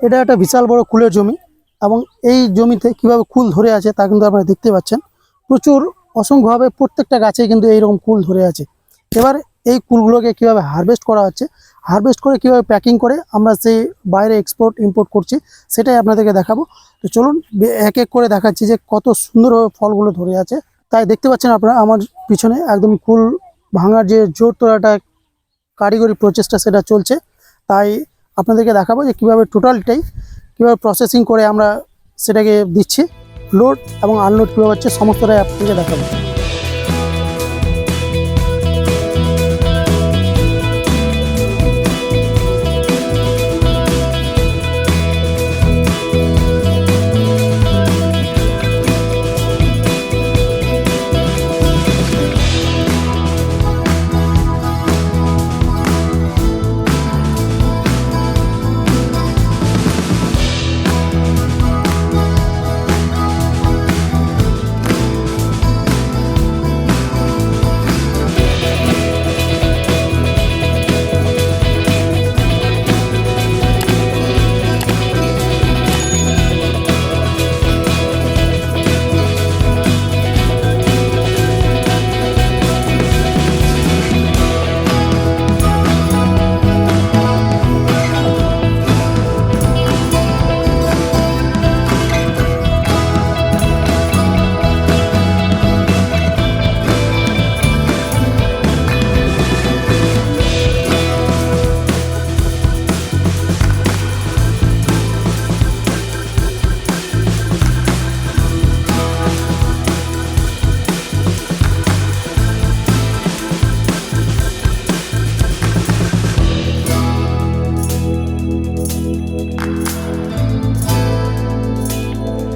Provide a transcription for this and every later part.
এটা একটা বিশাল বড় কুলের জমি এবং এই জমিতে কীভাবে কুল ধরে আছে তা কিন্তু আপনারা দেখতে পাচ্ছেন। প্রচুর অসংখ্যভাবে প্রত্যেকটা গাছে কিন্তু এইরকম কুল ধরে আছে। এবার এই কুলগুলোকে কীভাবে হারভেস্ট করা হচ্ছে হারভেস্ট করে কীভাবে প্যাকিং করে আমরা সেই বাইরে এক্সপোর্ট ইম্পোর্ট করছি সেটাই আপনাদেরকে দেখাবো। তো চলুন, এক এক করে দেখাচ্ছি যে কত সুন্দরভাবে ফলগুলো ধরে আছে। তাই দেখতে পাচ্ছেন আপনারা আমার পিছনে একদম কুল ভাঙার যে জোর তোলাটা কারিগরি প্রচেষ্টা সেটা চলছে। তাই আপনাদেরকে দেখাবো যে কীভাবে টোটালটাই কীভাবে প্রসেসিং করে আমরা সেটাকে দিচ্ছি লোড এবং আনলোড কীভাবে হচ্ছে, সমস্তটাই আপনাদেরকে দেখাবো।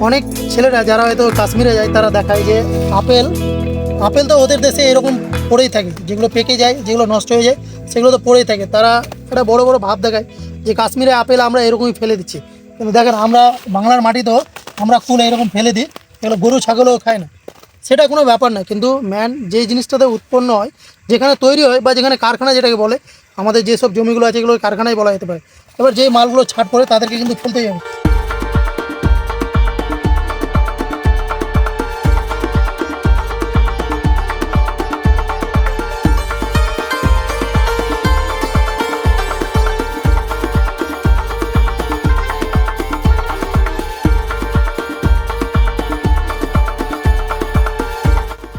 অনেক ছেলেরা যারা হয়তো কাশ্মীরে যায়, তারা দেখায় যে আপেল আপেল তো ওদের দেশে এরকম পড়েই থাকে। যেগুলো পেকে যায়, যেগুলো নষ্ট হয়ে যায়, সেগুলো তো পড়েই থাকে। তারা একটা বড় বড় ভাব দেখায় যে কাশ্মীরে আপেল আমরা এরকমই ফেলে দিচ্ছি। কিন্তু দেখেন, আমরা বাংলার মাটিতেও আমরা কুল এরকম ফেলে দিই, এগুলো গরু, ছাগলও খায় না। সেটা কোনো ব্যাপার না, কিন্তু ম্যান যে জিনিসটাতে উৎপন্ন হয়, যেখানে তৈরি হয় বা যেখানে কারখানা যেটাকে বলে, আমাদের যেসব জমিগুলো আছে এগুলো কারখানায় বলা যেতে পারে। এবার যে মালগুলো ছাট পড়ে, তাদেরকে কিন্তু ফেলতেই হবে।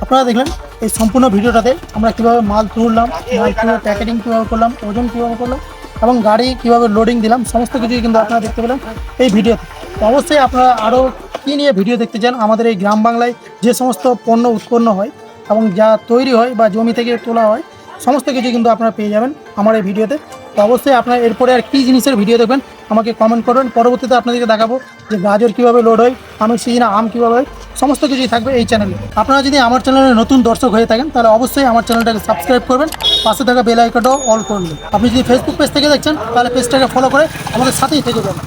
আপনারা দেখলেন এই সম্পূর্ণ ভিডিওটাতে আমরা কীভাবে মাল তুললাম, মাল কীভাবে প্যাকেটিং কীভাবে করলাম, ওজন কীভাবে করলাম এবং গাড়ি কীভাবে লোডিং দিলাম, সমস্ত কিছুই কিন্তু আপনারা দেখতে পেলেন এই ভিডিওতে। অবশ্যই আপনারা আরও কী নিয়ে ভিডিও দেখতে চান, আমাদের এই গ্রাম বাংলায় যে সমস্ত পণ্য উৎপন্ন হয় এবং যা তৈরি হয় বা জমি থেকে তোলা হয়, সমস্ত কিছু কিন্তু আপনারা পেয়ে যাবেন আমার এই ভিডিওতে। তো অবশ্যই আপনারা এরপরে আর কী জিনিসের ভিডিও দেখবেন, আমাকে কমেন্ট করবেন। পরবর্তীতে আপনাদেরকে দেখাবো যে গাজর কীভাবে লোড হয় আমের সিজনে আম কীভাবে হয়। সমস্ত কিছুই থাকবে এই চ্যানেলে আপনারা যদি আমার চ্যানেলে নতুন দর্শক হয়ে থাকেন, তাহলে অবশ্যই আমার চ্যানেলটাকে সাবস্ক্রাইব করবেন, পাশে থাকা বেল আইকনটাও অল করবেন আপনি যদি ফেসবুক পেজ থেকে দেখছেন, তাহলে পেজটাকে ফলো করে আমাদের সাথেই থেকে যাবেন।